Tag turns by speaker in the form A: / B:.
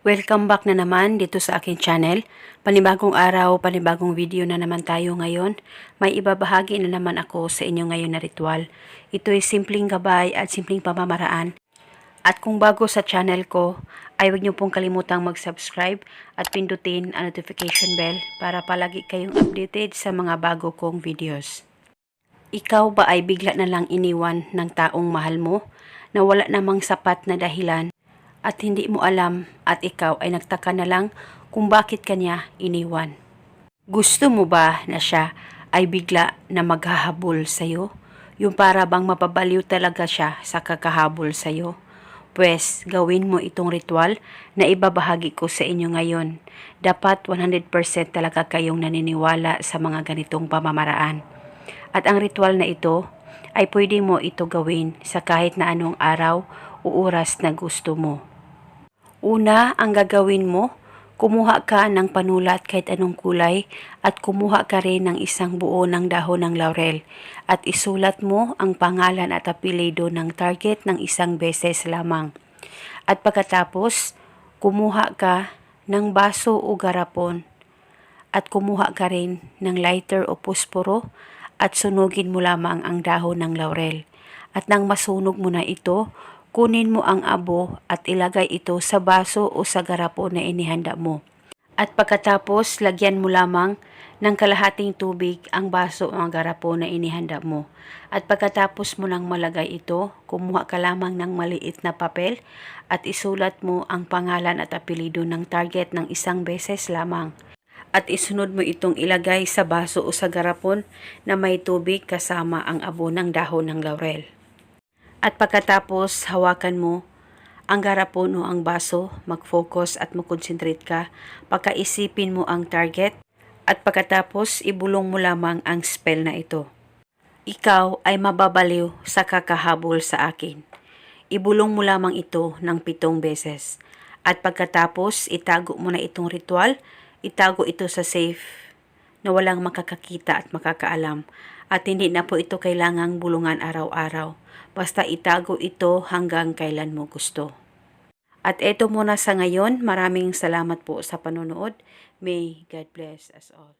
A: Welcome back na naman dito sa aking channel. Panibagong araw, panibagong video na naman tayo ngayon. May ibabahagi na naman ako sa inyo ngayon na ritual. Ito ay simpleng gabay at simpleng pamamaraan. At kung bago sa channel ko, ay huwag niyo pong kalimutang mag-subscribe at pindutin ang notification bell para palagi kayong updated sa mga bago kong videos. Ikaw ba ay bigla na lang iniwan ng taong mahal mo na wala namang sapat na dahilan at hindi mo alam at ikaw ay nagtaka na lang kung bakit kanya iniwan. Gusto mo ba na siya ay bigla na maghahabol sa'yo? Yung para bang mapabaliw talaga siya sa kakahabol sa'yo? Pwes, gawin mo itong ritual na ibabahagi ko sa inyo ngayon. Dapat 100% talaga kayong naniniwala sa mga ganitong pamamaraan. At ang ritual na ito ay pwede mo ito gawin sa kahit na anong araw o oras na gusto mo. Una, ang gagawin mo, kumuha ka ng panulat kahit anong kulay at kumuha ka rin ng isang buo ng dahon ng laurel at isulat mo ang pangalan at apelido ng target ng isang beses lamang. At pagkatapos, kumuha ka ng baso o garapon at kumuha ka rin ng lighter o pusporo at sunugin mo lamang ang dahon ng laurel. At nang masunog mo na ito, kunin mo ang abo at ilagay ito sa baso o sa garapon na inihanda mo. At pagkatapos, lagyan mo lamang ng kalahating tubig ang baso o ang garapon na inihanda mo. At pagkatapos mo nang malagay ito, kumuha ka lamang ng maliit na papel at isulat mo ang pangalan at apelido ng target ng isang beses lamang at isunod mo itong ilagay sa baso o sa garapon na may tubig kasama ang abo ng dahon ng laurel. At pagkatapos hawakan mo ang garapon o ang baso, mag-focus at mag-concentrate ka, pagkaisipin mo ang target at pagkatapos ibulong mo lamang ang spell na ito. Ikaw ay mababaliw sa kakahabol sa akin. Ibulong mo lamang ito ng pitong beses. At pagkatapos itago mo na itong ritual itago ito sa safe na walang makakakita at makakaalam at hindi na po ito kailangang bulungan araw-araw. Basta itago ito hanggang kailan mo gusto. At eto muna sa ngayon, maraming salamat po sa panonood. May God bless us all.